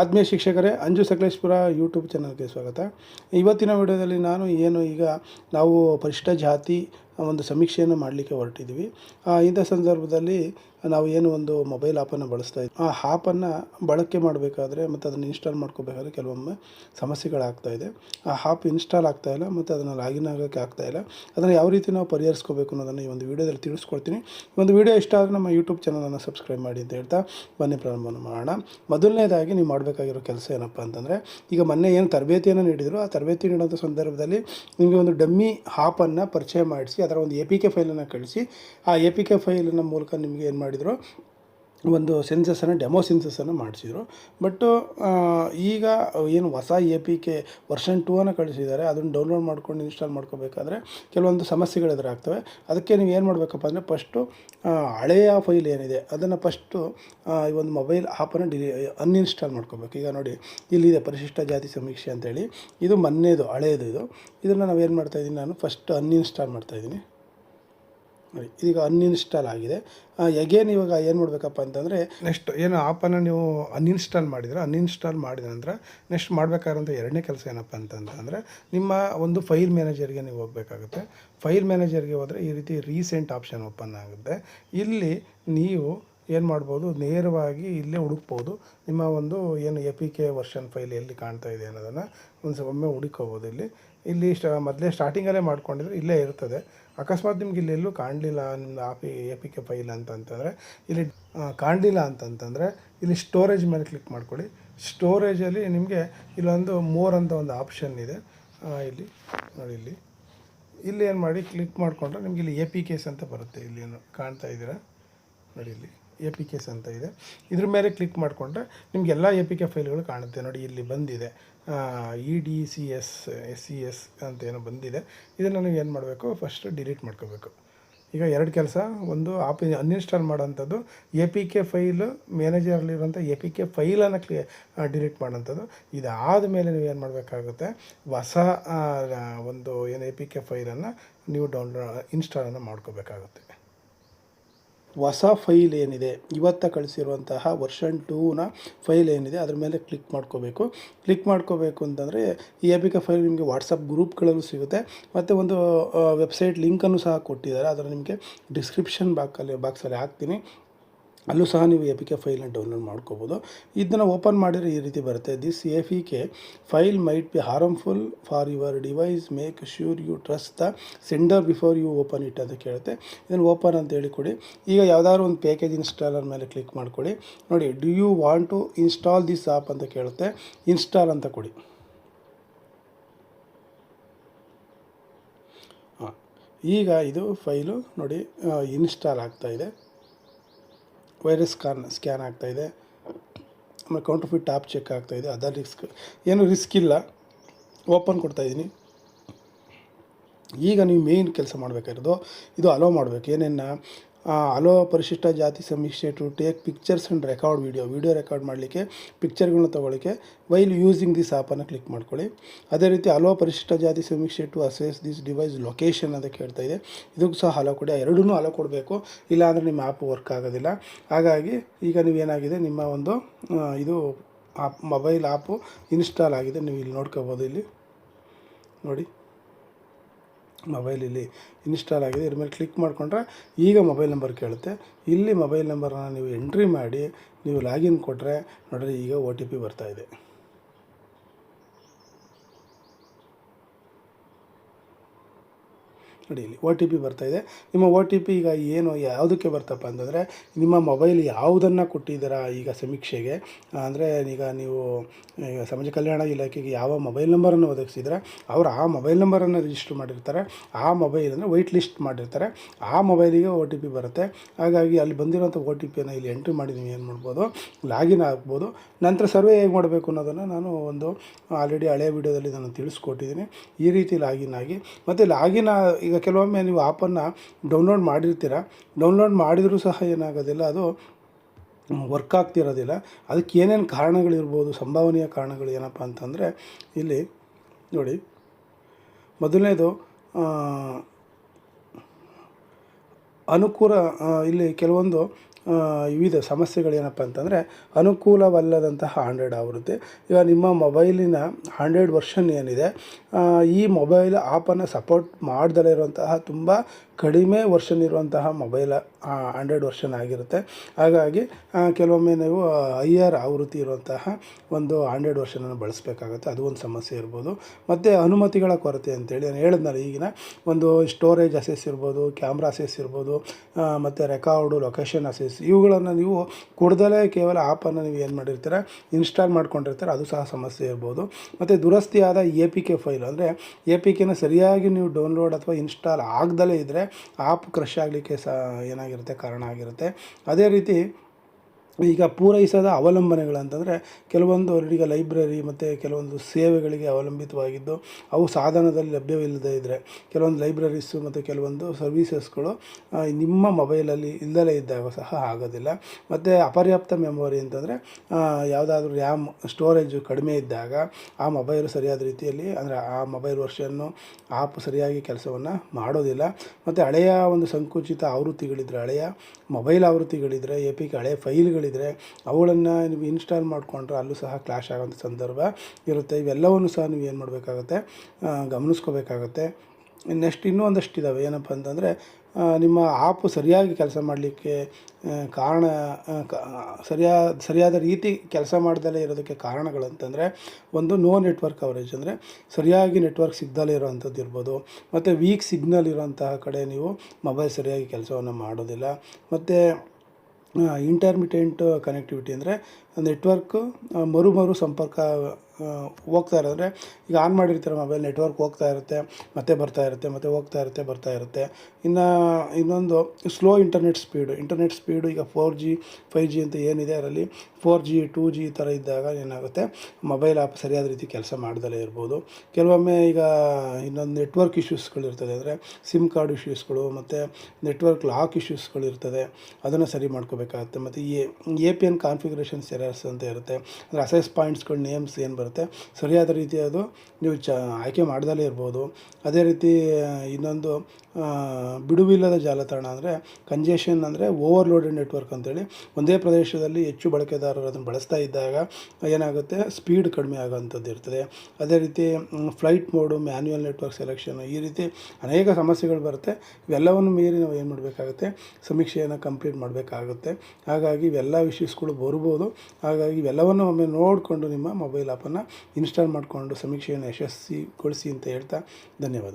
ಆತ್ಮೀಯ ಶಿಕ್ಷಕರೇ, ಅಂಜು ಸಕಲೇಶ್ಪುರ ಯೂಟ್ಯೂಬ್ ಚಾನಲ್ಗೆ ಸ್ವಾಗತ. ಇವತ್ತಿನ ವಿಡಿಯೋದಲ್ಲಿ ನಾನು ಏನು ಈಗ ನಾವು ಪರಿಶಿಷ್ಟ ಜಾತಿ ಒಂದು ಸಮೀಕ್ಷೆಯನ್ನು ಮಾಡಲಿಕ್ಕೆ ಹೊರಟಿದ್ದೀವಿ. ಆ, ಇಂಥ ಸಂದರ್ಭದಲ್ಲಿ ನಾವು ಏನು ಒಂದು ಮೊಬೈಲ್ ಆ್ಯಪನ್ನು ಬಳಸ್ತಾ ಇದ್ದೀವಿ ಆ ಹಾಪನ್ನು ಬಳಕೆ ಮಾಡಬೇಕಾದ್ರೆ ಮತ್ತು ಅದನ್ನು ಇನ್ಸ್ಟಾಲ್ ಮಾಡ್ಕೋಬೇಕಾದ್ರೆ ಕೆಲವೊಮ್ಮೆ ಸಮಸ್ಯೆಗಳಾಗ್ತಾ ಇದೆ. ಆ ಹಾಪ್ ಇನ್ಸ್ಟಾಲ್ ಆಗ್ತಾಯಿಲ್ಲ ಮತ್ತು ಅದನ್ನು ಲಾಗಿನ್ ಆಗೋಕ್ಕೆ ಆಗ್ತಾ ಇಲ್ಲ. ಅದನ್ನು ಯಾವ ರೀತಿ ನಾವು ಪರಿಹರಿಸ್ಕೋಬೇಕು ಅನ್ನೋದನ್ನು ಈ ಒಂದು ವಿಡಿಯೋದಲ್ಲಿ ತಿಳಿಸ್ಕೊಡ್ತೀನಿ. ಒಂದು ವಿಡಿಯೋ ಇಷ್ಟ ಆದರೆ ನಮ್ಮ ಯೂಟ್ಯೂಬ್ ಚಾನಲನ್ನು ಸಬ್ಸ್ಕ್ರೈಬ್ ಮಾಡಿ ಅಂತ ಹೇಳ್ತಾ ಬನ್ನಿ ಪ್ರಾರಂಭ ಮಾಡೋಣ. ಮೊದಲನೇದಾಗಿ ನೀವು ಮಾಡಬೇಕಾಗಿರೋ ಕೆಲಸ ಏನಪ್ಪ ಅಂತಂದರೆ ಈಗ ಮೊನ್ನೆ ಏನು ತರಬೇತಿಯನ್ನು ನೀಡಿದ್ರು. ಆ ತರಬೇತಿ ನೀಡೋಂಥ ಸಂದರ್ಭದಲ್ಲಿ ನಿಮಗೆ ಒಂದು ಡಮ್ಮಿ ಹಾಪನ್ನು ಪರಿಚಯ ಮಾಡಿಸಿ ಅದರ ಒಂದು ಎ ಪಿ ಕೆ ಫೈಲನ್ನು ಕಳಿಸಿ ಆ ಎ ಪಿ ಕೆ ಫೈಲಿನ ಮೂಲಕ ನಿಮಗೆ ಏನು ಮಾಡಿದರು ಒಂದು ಸೆನ್ಸಸನ್ನು ಡೆಮೋ ಸೆನ್ಸಸನ್ನು ಮಾಡಿಸಿದ್ರು. ಬಟ್ಟು ಈಗ ಏನು ಹೊಸ A P K version two ಅನ್ನು ಕಳಿಸಿದ್ದಾರೆ. ಅದನ್ನು ಡೌನ್ಲೋಡ್ ಮಾಡ್ಕೊಂಡು ಇನ್ಸ್ಟಾಲ್ ಮಾಡ್ಕೋಬೇಕಾದ್ರೆ ಕೆಲವೊಂದು ಸಮಸ್ಯೆಗಳು ಎದುರಾಗ್ತವೆ. ಅದಕ್ಕೆ ನೀವು ಏನು ಮಾಡಬೇಕಪ್ಪ ಅಂದರೆ ಫಸ್ಟು ಹಳೆಯ ಫೈಲ್ ಏನಿದೆ, ಅದನ್ನು ಫಸ್ಟು ಈ ಒಂದು ಮೊಬೈಲ್ ಆ್ಯಪನ್ನು ಡಿಲಿ ಅನ್ಇನ್ಸ್ಟಾಲ್ ಮಾಡ್ಕೋಬೇಕು. ಈಗ ನೋಡಿ, ಇಲ್ಲಿದೆ ಪರಿಶಿಷ್ಟ ಜಾತಿ ಸಮೀಕ್ಷೆ ಅಂತೇಳಿ. ಇದು ಮೊನ್ನೆದು ಹಳೆಯದು ಇದು. ಇದನ್ನು ನಾವು ಏನು ಮಾಡ್ತಾಯಿದ್ದೀನಿ ನಾನು ಫಸ್ಟ್ ಅನ್ಇನ್ಸ್ಟಾಲ್ ಮಾಡ್ತಾಯಿದ್ದೀನಿ ನೋಡಿ ಇದೀಗ ಅನ್ಇನ್ಸ್ಟಾಲ್ ಆಗಿದೆ. ಎಗೇನ್ ಇವಾಗ ಏನು ಮಾಡಬೇಕಪ್ಪ ಅಂತಂದರೆ ನೆಕ್ಸ್ಟ್ ಏನು ಆಪನ್ನು ನೀವು ಅನ್ಇನ್ಸ್ಟಾಲ್ ಮಾಡಿದ್ರೆ ಅನ್ಇನ್ಸ್ಟಾಲ್ ಮಾಡಿದ ನಂತರ ನೆಕ್ಸ್ಟ್ ಮಾಡಬೇಕಾದಂಥ ಎರಡನೇ ಕೆಲಸ ಏನಪ್ಪ ಅಂತಂತಂದರೆ ನಿಮ್ಮ ಒಂದು ಫೈಲ್ ಮ್ಯಾನೇಜರ್ಗೆ ನೀವು ಹೋಗಬೇಕಾಗುತ್ತೆ. ಫೈಲ್ ಮ್ಯಾನೇಜರ್ಗೆ ಹೋದರೆ ಈ ರೀತಿ ರೀಸೆಂಟ್ ಆಪ್ಷನ್ ಓಪನ್ ಆಗುತ್ತೆ. ಇಲ್ಲಿ ನೀವು ಏನು ಮಾಡ್ಬೋದು, ನೇರವಾಗಿ ಇಲ್ಲೇ ಹುಡುಕ್ಬೋದು. ನಿಮ್ಮ ಒಂದು ಏನು A P K version file ಎಲ್ಲಿ ಕಾಣ್ತಾ ಇದೆ ಅನ್ನೋದನ್ನು ಒಂದು ಒಮ್ಮೆ ಹುಡುಕೋಬೋದು ಇಲ್ಲಿ. ಇಲ್ಲಿ ಸ್ಟಾ ಮೊದಲೇ ಸ್ಟಾರ್ಟಿಂಗಲ್ಲೇ ಮಾಡ್ಕೊಂಡಿದ್ರೆ ಇಲ್ಲೇ ಇರ್ತದೆ. ಅಕಸ್ಮಾತ್ ನಿಮ್ಗೆ ಇಲ್ಲಿ ಎಲ್ಲೂ ಕಾಣಲಿಲ್ಲ ನಿಮ್ಮದು ಆಪಿ ಎ ಪಿ ಕೆ ಫೈಲ್ ಅಂತಂತಂದರೆ ಇಲ್ಲಿ ಕಾಣಲಿಲ್ಲ ಅಂತಂತಂದರೆ ಇಲ್ಲಿ ಸ್ಟೋರೇಜ್ ಮೇಲೆ ಕ್ಲಿಕ್ ಮಾಡ್ಕೊಳ್ಳಿ. ಸ್ಟೋರೇಜಲ್ಲಿ ನಿಮಗೆ ಇಲ್ಲೊಂದು ಮೋರ್ ಅಂತ ಒಂದು ಆಪ್ಷನ್ ಇದೆ. ಇಲ್ಲಿ, ನೋಡಿ ಇಲ್ಲಿ. ಇಲ್ಲಿ ಏನು ಮಾಡಿ ಕ್ಲಿಕ್ ಮಾಡಿಕೊಂಡ್ರೆ ನಿಮಗೆ ಇಲ್ಲಿ ಎ ಪಿ ಕೇಸ್ ಅಂತ ಬರುತ್ತೆ. ಇಲ್ಲಿ ಏನು ಕಾಣ್ತಾ ಇದ್ದೀರಾ? ನೋಡಿ ಇಲ್ಲಿ. ಎ ಪಿ ಕೆಸ್ ಅಂತ ಇದೆ. ಇದ್ರ ಮೇಲೆ ಕ್ಲಿಕ್ ಮಾಡಿಕೊಂಡ್ರೆ ನಿಮ್ಗೆ ಎಲ್ಲ ಎ ಪಿ ಕೆ ಫೈಲ್ಗಳು ಕಾಣುತ್ತೆ. ನೋಡಿ, ಇಲ್ಲಿ ಬಂದಿದೆ. E D C S S C S ಅಂತ ಏನೋ ಬಂದಿದೆ. ಇದನ್ನು ನೀವು ಏನು ಮಾಡಬೇಕು? ಫಸ್ಟ್ ಡಿಲೀಟ್ ಮಾಡ್ಕೋಬೇಕು. ಈಗ ಎರಡು ಕೆಲಸ. ಒಂದು ಆಪ್ ಅನ್ಇನ್ಸ್ಟಾಲ್ ಮಾಡೋಂಥದ್ದು ಎ ಪಿ ಕೆ ಫೈಲ್ ಮ್ಯಾನೇಜರಲ್ಲಿರುವಂಥ ಎ ಪಿ ಕೆ ಫೈಲನ್ನು ಕ್ಲಿಯ ಡಿಲೀಟ್ ಮಾಡೋಂಥದ್ದು ಇದಾದ ಮೇಲೆ ನೀವು ಏನು ಮಾಡಬೇಕಾಗುತ್ತೆ? ಹೊಸ ಒಂದು ಏನು ಎ ಪಿ ಕೆ ಫೈಲನ್ನು ನೀವು ಡೌನ್ಲೋಡ್ ಇನ್ಸ್ಟಾಲನ್ನು ಮಾಡ್ಕೋಬೇಕಾಗುತ್ತೆ. ಹೊಸ ಫೈಲ್ ಏನಿದೆ, ಇವತ್ತ ಕಳಿಸಿರುವಂತಹ ವರ್ಷನ್ ಟೂನ ಫೈಲ್ ಏನಿದೆ, ಅದ್ರ ಮೇಲೆ ಕ್ಲಿಕ್ ಮಾಡ್ಕೋಬೇಕು. ಕ್ಲಿಕ್ ಮಾಡ್ಕೋಬೇಕು ಅಂತಂದರೆ ಈ ಎಪಿಕ ಫೈಲ್ ನಿಮಗೆ ವಾಟ್ಸಪ್ ಗ್ರೂಪ್ಗಳಲ್ಲೂ ಸಿಗುತ್ತೆ. ಮತ್ತು ಒಂದು ವೆಬ್ಸೈಟ್ ಲಿಂಕನ್ನು ಸಹ ಕೊಟ್ಟಿದ್ದಾರೆ. ಅದನ್ನು ನಿಮಗೆ ಡಿಸ್ಕ್ರಿಪ್ಷನ್ ಬಾಕಲ್ಲಿ ಬಾಕ್ಸಲ್ಲಿ ಹಾಕ್ತೀನಿ. ಅಲ್ಲೂ ಸಹ ನೀವು ಎ ಪಿ ಕೆ ಫೈಲನ್ನು ಡೌನ್ಲೋಡ್ ಮಾಡ್ಕೋಬೋದು. ಇದನ್ನು ಓಪನ್ ಮಾಡಿದರೆ ಈ ರೀತಿ ಬರುತ್ತೆ. This A P K file might be harmful for your device make sure you trust the sender before you open it ಅಂತ ಕೇಳುತ್ತೆ. ಇದನ್ನು ಓಪನ್ ಅಂತ ಹೇಳಿ ಕೊಡಿ. ಈಗ ಯಾವುದಾದ್ರು ಒಂದು ಪ್ಯಾಕೇಜ್ ಇನ್ಸ್ಟಾಲರ್ ಮೇಲೆ ಕ್ಲಿಕ್ ಮಾಡ್ಕೊಳ್ಳಿ. ನೋಡಿ do you want to install this app ಅಂತ ಕೇಳುತ್ತೆ. ಇನ್ಸ್ಟಾಲ್ ಅಂತ ಕೊಡಿ. ಈಗ ಇದು ಫೈಲು ನೋಡಿ ಇನ್ಸ್ಟಾಲ್ ಆಗ್ತಾ ಇದೆ. ವೈರಸ್ ಸ್ಕ್ಯಾನ್ ಸ್ಕ್ಯಾನ್ ಆಗ್ತಾಯಿದೆ ಆಮೇಲೆ ಕೌಂಟರ್ ಫಿಟ್ ಟಾಪ್ ಚೆಕ್ ಆಗ್ತಾಯಿದೆ ಅದರ ರಿಸ್ಕ್ ಏನು ರಿಸ್ಕ್ ಇಲ್ಲ. ಓಪನ್ ಕೊಡ್ತಾಯಿದ್ದೀನಿ ಈಗ ನೀವು ಮೇಯ್ನ್ ಕೆಲಸ ಮಾಡಬೇಕಾಗಿರೋದು, ಇದು ಅಲೋ ಮಾಡಬೇಕು. ಏನೇನು ಅಲೋ ಪರಿಶಿಷ್ಟ ಜಾತಿ ಸಮೀಕ್ಷೆ to take pictures and record video video record ಮಾಡಲಿಕ್ಕೆ ಪಿಕ್ಚರ್ಗಳನ್ನ ತೊಗೊಳಿಕ್ಕೆ ವೈಲ್ ಯೂಸಿಂಗ್ ದಿಸ್ ಆ್ಯಪನ್ನು ಕ್ಲಿಕ್ ಮಾಡ್ಕೊಳ್ಳಿ. ಅದೇ ರೀತಿ ಅಲೋ ಪರಿಶಿಷ್ಟ ಜಾತಿ ಸಮೀಕ್ಷೆ to access this device location ಅಂತ ಕೇಳ್ತಾ ಇದೆ. ಇದಕ್ಕೂ ಸಹ ಅಲೋ ಕೊಡಿ. ಎರಡೂ ಅಲೋ ಕೊಡಬೇಕು. ಇಲ್ಲಾಂದರೆ ನಿಮ್ಮ ಆ್ಯಪ್ ವರ್ಕ್ ಆಗೋದಿಲ್ಲ. ಹಾಗಾಗಿ ಈಗ ನೀವೇನಾಗಿದೆ, ನಿಮ್ಮ ಒಂದು ಇದು ಆಪ್ ಮೊಬೈಲ್ ಆ್ಯಪು ಇನ್ಸ್ಟಾಲ್ ಆಗಿದೆ. ನೀವು ಇಲ್ಲಿ ನೋಡ್ಕೋಬೋದು ಇಲ್ಲಿ. ನೋಡಿ. ಮೊಬೈಲ್ ಇಲ್ಲಿ ಇನ್ಸ್ಟಾಲ್ ಆಗಿದೆ. ಇದ್ರ ಮೇಲೆ ಕ್ಲಿಕ್ ಮಾಡಿಕೊಂಡ್ರೆ ಈಗ ಮೊಬೈಲ್ ನಂಬರ್ ಕೇಳುತ್ತೆ. ಇಲ್ಲಿ ಮೊಬೈಲ್ ನಂಬರನ್ನ ನೀವು ಎಂಟ್ರಿ ಮಾಡಿ, ನೀವು ಲಾಗಿನ್ ಕೊಟ್ಟರೆ ನೋಡಿರಿ ಈಗ ಒ ಟಿ ಪಿ ಬರ್ತಾಯಿದೆ ನೋಡಿ ಇಲ್ಲಿ ಒ ಟಿ ಪಿ ಬರ್ತಾಯಿದೆ ನಿಮ್ಮ ಒ ಟಿ ಪಿ ಈಗ ಏನು, ಯಾವುದಕ್ಕೆ ಬರ್ತಪ್ಪ ಅಂತಂದರೆ, ನಿಮ್ಮ ಮೊಬೈಲ್ ಯಾವುದನ್ನು ಕೊಟ್ಟಿದ್ದೀರಾ ಈಗ ಸಮೀಕ್ಷೆಗೆ? ಅಂದರೆ ಈಗ ನೀವು, ಈಗ ಸಮಾಜ ಕಲ್ಯಾಣ ಇಲಾಖೆಗೆ ಯಾವ ಮೊಬೈಲ್ ನಂಬರನ್ನು ಒದಗಿಸಿದ್ರೆ ಅವರು ಆ ಮೊಬೈಲ್ ನಂಬರನ್ನು ರಿಜಿಸ್ಟರ್ ಮಾಡಿರ್ತಾರೆ. ಆ ಮೊಬೈಲ್ ಅಂದರೆ ವೈಟ್ ಲಿಸ್ಟ್ ಮಾಡಿರ್ತಾರೆ. ಆ ಮೊಬೈಲಿಗೆ ಒ ಟಿ ಪಿ ಬರುತ್ತೆ. ಹಾಗಾಗಿ ಅಲ್ಲಿ ಬಂದಿರೋಂಥ ಒ ಟಿ ಪಿಯನ್ನು ಇಲ್ಲಿ ಎಂಟ್ರಿ ಮಾಡಿ ನೀವು ಏನು ಮಾಡ್ಬೋದು? ಲಾಗಿನ್ ಆಗ್ಬೋದು. ನಂತರ ಸರ್ವೆ ಹೇಗೆ ಮಾಡಬೇಕು ಅನ್ನೋದನ್ನು ನಾನು ಒಂದು ಆಲ್ರೆಡಿ ಹಳೆಯ ವಿಡಿಯೋದಲ್ಲಿ ನಾನು ತಿಳಿಸ್ಕೊಟ್ಟಿದ್ದೀನಿ ಈ ರೀತಿ ಲಾಗಿನ್ ಆಗಿ. ಮತ್ತು ಲಾಗಿನ್ ಈಗ ಕೆಲವೊಮ್ಮೆ ನೀವು ಆ್ಯಪನ್ನು ಡೌನ್ಲೋಡ್ ಮಾಡಿರ್ತೀರ, ಡೌನ್ಲೋಡ್ ಮಾಡಿದರೂ ಸಹ ಏನಾಗೋದಿಲ್ಲ, ಅದು ವರ್ಕ್ ಆಗ್ತಿರೋದಿಲ್ಲ. ಅದಕ್ಕೆ ಏನೇನು ಕಾರಣಗಳಿರ್ಬೋದು, ಸಂಭಾವನೀಯ ಕಾರಣಗಳು ಏನಪ್ಪ ಅಂತಂದರೆ, ಇಲ್ಲಿ ನೋಡಿ, ಮೊದಲನೇದು ಅನುಕೂಲ ಇಲ್ಲಿ ಕೆಲವೊಂದು ವಿವಿಧ ಸಮಸ್ಯೆಗಳೇನಪ್ಪ ಅಂತಂದರೆ ಅನುಕೂಲವಲ್ಲದಂತಹ ಆಂಡ್ರಾಯ್ಡ್ ಆವೃತ್ತಿ ಈಗ ನಿಮ್ಮ ಮೊಬೈಲಿನ ಆಂಡ್ರಾಯ್ಡ್ ವರ್ಷನ್ ಏನಿದೆ ಈ ಮೊಬೈಲ್ ಆ್ಯಪನ್ನು ಸಪೋರ್ಟ್ ಮಾಡ್ದಲೇ ಇರುವಂತಹ ತುಂಬ ಕಡಿಮೆ ವರ್ಷನ್ ಇರುವಂತಹ ಮೊಬೈಲ್ ಆಂಡ್ರಾಯ್ಡ್ ವರ್ಷನ್ ಆಗಿರುತ್ತೆ. ಹಾಗಾಗಿ ಕೆಲವೊಮ್ಮೆ ನೀವು ಹೈಯರ್ ಆವೃತ್ತಿ ಇರುವಂತಹ ಒಂದು ಆಂಡ್ರಾಯ್ಡ್ ವರ್ಷನನ್ನು ಬಳಸಬೇಕಾಗುತ್ತೆ. ಅದು ಒಂದು ಸಮಸ್ಯೆ ಇರ್ಬೋದು. ಮತ್ತು ಅನುಮತಿಗಳ ಕೊರತೆ ಅಂತೇಳಿ ನಾನು ಹೇಳಿದ್ನಲ್ಲ ಈಗಿನ ಒಂದು ಸ್ಟೋರೇಜ್ ಅಸೆಸ್ ಇರ್ಬೋದು ಕ್ಯಾಮ್ರಾ ಅಸೆಸ್ ಇರ್ಬೋದು ಮತ್ತು ರೆಕಾರ್ಡು ಲೊಕೇಶನ್ ಅಸೆಸ್ ಇವುಗಳನ್ನು ನೀವು ಕೊಡ್ದಲೇ ಕೇವಲ ಆ್ಯಪನ್ನು ನೀವು ಏನು ಮಾಡಿರ್ತೀರ ಇನ್ಸ್ಟಾಲ್ ಮಾಡ್ಕೊಂಡಿರ್ತಾರೆ, ಅದು ಸಹ ಸಮಸ್ಯೆ ಇರ್ಬೋದು. ಮತ್ತು ದುರಸ್ತಿಯಾದ ಎ ಪಿ ಕೆ ಫೈಲ್ ಅಂದರೆ ಎ ಪಿ ಕೆನ ಸರಿಯಾಗಿ ನೀವು ಡೌನ್ಲೋಡ್ ಅಥವಾ ಇನ್ಸ್ಟಾಲ್ ಆಗದಲೇ ಇದ್ದರೆ ಆ್ಯಪ್ ಕ್ರಶ್ ಆಗಲಿಕ್ಕೆ ಸಹ ಏನಾಗಿರುತ್ತೆ ಕಾರಣ ಆಗಿರುತ್ತೆ. ಅದೇ ರೀತಿ ಈಗ ಪೂರೈಸದ ಅವಲಂಬನೆಗಳಂತಂದರೆ ಕೆಲವೊಂದು ಈಗ ಲೈಬ್ರರಿ ಮತ್ತು ಕೆಲವೊಂದು ಸೇವೆಗಳಿಗೆ ಅವಲಂಬಿತವಾಗಿದ್ದು ಅವು ಸಾಧನದಲ್ಲಿ ಲಭ್ಯವಿಲ್ಲದೇ ಇದ್ದರೆ ಕೆಲವೊಂದು ಲೈಬ್ರರೀಸು ಮತ್ತು ಕೆಲವೊಂದು ಸರ್ವೀಸಸ್ಗಳು ನಿಮ್ಮ ಮೊಬೈಲಲ್ಲಿ ಇಲ್ಲದೇ ಇದ್ದಾಗ ಸಹ ಆಗೋದಿಲ್ಲ. ಮತ್ತು ಅಪರ್ಯಾಪ್ತ ಮೆಮೊರಿ ಅಂತಂದರೆ ಯಾವುದಾದ್ರೂ ರ್ಯಾಮ್ ಸ್ಟೋರೇಜು ಕಡಿಮೆ ಇದ್ದಾಗ ಆ ಮೊಬೈಲು ಸರಿಯಾದ ರೀತಿಯಲ್ಲಿ ಅಂದರೆ ಆ ಮೊಬೈಲ್ ವರ್ಷನ್ನು, ಆಪ್ ಸರಿಯಾಗಿ ಕೆಲಸವನ್ನು ಮಾಡೋದಿಲ್ಲ. ಮತ್ತು ಹಳೆಯ ಒಂದು ಸಂಕುಚಿತ ಆವೃತ್ತಿಗಳಿದ್ದರೆ ಹಳೆಯ ಮೊಬೈಲ್ ಆವೃತ್ತಿಗಳಿದ್ದರೆ ಎ ಪಿ ಕೆ ಹಳೆಯ ಫೈಲ್ಗಳಿದ್ರೆ ಅವುಗಳನ್ನು ನೀವು ಇನ್ಸ್ಟಾಲ್ ಮಾಡಿಕೊಂಡ್ರೆ ಅಲ್ಲೂ ಸಹ ಕ್ಲಾಶ್ ಆಗೋಂಥ ಸಂದರ್ಭ ಇರುತ್ತೆ. ಇವೆಲ್ಲವನ್ನು ಸಹ ನೀವು ಏನು ಮಾಡಬೇಕಾಗತ್ತೆ? ಗಮನಿಸ್ಕೋಬೇಕಾಗತ್ತೆ. ನೆಕ್ಸ್ಟ್ ಇನ್ನೂ ಒಂದಷ್ಟು ಇದ್ದಾವೆ ಏನಪ್ಪ ಅಂತಂದರೆ ನಿಮ್ಮ ಆ್ಯಪು ಸರಿಯಾಗಿ ಕೆಲಸ ಮಾಡಲಿಕ್ಕೆ ಕಾರಣ ಸರಿಯಾದ ಸರಿಯಾದ ರೀತಿ ಕೆಲಸ ಮಾಡ್ದಲೇ ಇರೋದಕ್ಕೆ ಕಾರಣಗಳಂತಂದರೆ, ಒಂದು ನೋ ನೆಟ್ವರ್ಕ್ ಕವರೇಜ್ ಅಂದರೆ ಸರಿಯಾಗಿ ನೆಟ್ವರ್ಕ್ ಸಿಗ್ದಲೇ ಇರೋವಂಥದ್ದು ಇರ್ಬೋದು. ಮತ್ತು ವೀಕ್ ಸಿಗ್ನಲ್ ಇರೋಂತಹ ಕಡೆ ನೀವು ಮೊಬೈಲ್ ಸರಿಯಾಗಿ ಕೆಲಸವನ್ನು ಮಾಡೋದಿಲ್ಲ. ಮತ್ತು ಇಂಟರ್ಮಿಟೆಂಟ್ ಕನೆಕ್ಟಿವಿಟಿ ಅಂದರೆ ನೆಟ್ವರ್ಕು ಮರು ಮರು ಸಂಪರ್ಕ ಹೋಗ್ತಾ ಇರೋದ್ರೆ ಈಗ ಆನ್ ಮಾಡಿರ್ತಾರೆ ಮೊಬೈಲ್ ನೆಟ್ವರ್ಕ್ ಹೋಗ್ತಾ ಇರುತ್ತೆ, ಮತ್ತೆ ಬರ್ತಾ ಇರುತ್ತೆ, ಮತ್ತೆ ಹೋಗ್ತಾ ಇರುತ್ತೆ, ಬರ್ತಾ ಇರುತ್ತೆ. ಇನ್ನು, ಇನ್ನೊಂದು slow internet speed internet speed ಈಗ ಫೋರ್ ಜಿ ಫೈವ್ ಜಿ ಅಂತ ಏನಿದೆ ಅದರಲ್ಲಿ ಫೋರ್ ಜಿ ಟೂ ಜಿ ಥರ ಇದ್ದಾಗ ಏನಾಗುತ್ತೆ? ಮೊಬೈಲ್ ಆ್ಯಪ್ ಸರಿಯಾದ ರೀತಿ ಕೆಲಸ ಮಾಡ್ದಲೇ ಇರ್ಬೋದು. ಕೆಲವೊಮ್ಮೆ ಈಗ ಇನ್ನೊಂದು ನೆಟ್ವರ್ಕ್ ಇಶ್ಯೂಸ್ಗಳಿರ್ತದೆ ಅಂದರೆ ಸಿಮ್ ಕಾರ್ಡ್ ಇಶ್ಯೂಸ್ಗಳು ಮತ್ತು ನೆಟ್ವರ್ಕ್ ಲಾಕ್ ಇಶ್ಯೂಸ್ಗಳು ಇರ್ತದೆ. ಅದನ್ನು ಸರಿ ಮಾಡ್ಕೋಬೇಕಾಗುತ್ತೆ. ಮತ್ತು A P N configurations errors ಅಂತ ಇರುತ್ತೆ. ಅಂದರೆ ಅಸೆಸ್ ಪಾಯಿಂಟ್ಸ್ಗಳ ನೇಮ್ಸ್ ಏನು ಬರುತ್ತೆ, ಸರಿಯಾದ ರೀತಿ ಅದು ನೀವು ಚ, ಆಯ್ಕೆ ಮಾಡ್ದಲೇ ಇರ್ಬೋದು. ಅದೇ ರೀತಿ ಇನ್ನೊಂದು ಬಿಡುವಿಲ್ಲದ ಜಾಲತಾಣ ಅಂದರೆ ಕಂಜೆಷನ್ ಅಂದರೆ ಓವರ್ಲೋಡೆಡ್ ನೆಟ್ವರ್ಕ್ ಅಂತೇಳಿ ಒಂದೇ ಪ್ರದೇಶದಲ್ಲಿ ಹೆಚ್ಚು ಬಳಕೆದಾರರು ಅದನ್ನು ಬಳಸ್ತಾ ಇದ್ದಾಗ ಏನಾಗುತ್ತೆ ಸ್ಪೀಡ್ ಕಡಿಮೆ ಆಗೋವಂಥದ್ದು ಇರ್ತದೆ. ಅದೇ ರೀತಿ flight mode manual network selection ಈ ರೀತಿ ಅನೇಕ ಸಮಸ್ಯೆಗಳು ಬರುತ್ತೆ. ಇವೆಲ್ಲವನ್ನು ಮೀರಿ ನಾವು ಏನು ಮಾಡಬೇಕಾಗುತ್ತೆ, ಸಮೀಕ್ಷೆಯನ್ನು ಕಂಪ್ಲೀಟ್ ಮಾಡಬೇಕಾಗುತ್ತೆ. ಹಾಗಾಗಿ ಇವೆಲ್ಲ ವಿಷಯಸ್ಗಳು ಬರ್ಬೋದು. ಹಾಗಾಗಿ ಇವೆಲ್ಲವನ್ನು ಒಮ್ಮೆ ನೋಡಿಕೊಂಡು ನಿಮ್ಮ ಮೊಬೈಲ್ ಆ್ಯಪನ್ನು ಇನ್ಸ್ಟಾಲ್ ಮಾಡಿಕೊಂಡು ಸಮೀಕ್ಷೆಯನ್ನು ಯಶಸ್ವಿಗೊಳಿಸಿ ಅಂತ ಹೇಳ್ತಾ ಧನ್ಯವಾದ.